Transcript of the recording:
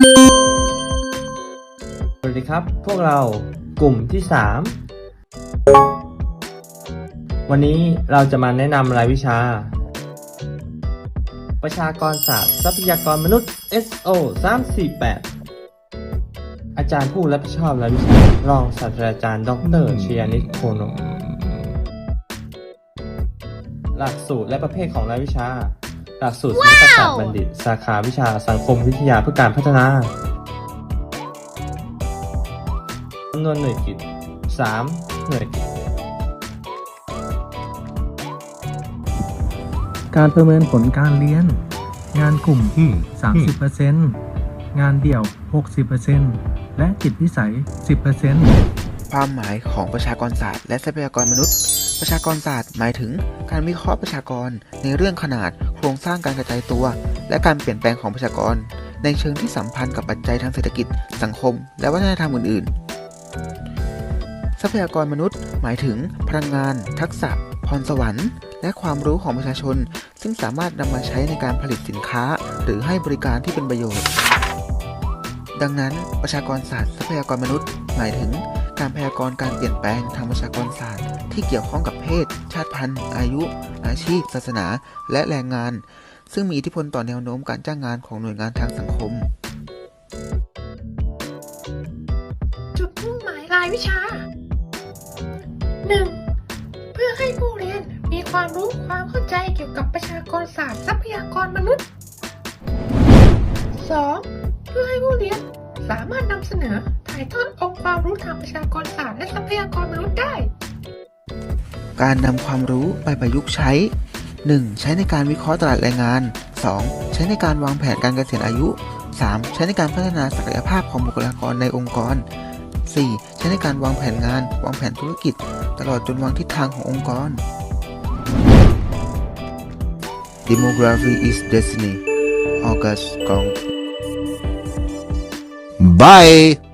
สวัสดีครับ พวกเรากลุ่มที่ 3 วันนี้เราจะมาแนะนำรายวิชา ประชากรศาสตร์ทรัพยากรมนุษย์ SO 348 อาจารย์ผู้รับผิดชอบรายวิชารองศาสตราจารย์ ดรชยานิตโคโนหลักสูตรและประเภทของรายวิชา หลักสูตรศิลปศาสตร์บัณฑิต สาขาวิชาสังคมวิทยาเพื่อการพัฒนาจำนวนหน่วยกิจ 3 หน่วยกิจ การประเมินผลการเรียน งานกลุ่ม 30%งานเดี่ยว 60%และจิตวิสัย 10%ความหมายของประชากรศาสตร์และทรัพยากรมนุษย์ ประชากรศาสตร์หมายถึงการวิเคราะห์ประชากรในเรื่องขนาดโครงสร้างการกระจายตัว และการเปลี่ยนแปลงของประชากร ในเชิงที่สัมพันธ์กับปัจจัยทางเศรษฐกิจ สังคม และวัฒนธรรมอื่น ๆ ทรัพยากรมนุษย์ หมายถึง พลังงาน ทักษะ พรสวรรค์ และความรู้ของประชาชน ซึ่งสามารถนำมาใช้ในการผลิตสินค้า หรือให้บริการที่เป็นประโยชน์ ดังนั้น ประชากรศาสตร์ทรัพยากรมนุษย์ หมายถึง การพยากรณ์การเปลี่ยนแปลงทางประชากรศาสตร์ ที่เกี่ยวข้องกับเพศ ชาติพันธุ์ อายุ อาชีพ ศาสนา และแรงงาน ซึ่งมีอิทธิพลต่อแนวโน้มการจ้างงานของหน่วยงานทางสังคม จุดมุ่งหมายรายวิชา 1. เพื่อให้ผู้เรียนมีความรู้ความเข้าใจเกี่ยวกับประชากรศาสตร์ทรัพยากรมนุษย์ 2. เพื่อให้ผู้เรียนสามารถนำเสนอถ่ายทอดอง ความรู้ทางประชากรศาสตร์และทรัพยากรมนุษย์ได้ การนำความรู้ไปประยุกต์ใช้ 1. ใช้ในการวิเคราะห์ตลาดแรงงาน 2. ใช้ในการวางแผนการเกษียณอายุ 3. ใช้ในการพัฒนาศักยภาพของบุคลากรในองค์กร 4. ใช้ในการวางแผนงาน วางแผนธุรกิจ ตลอดจนวางทิศทางขององค์กร Demography is destiny August Gong Bye.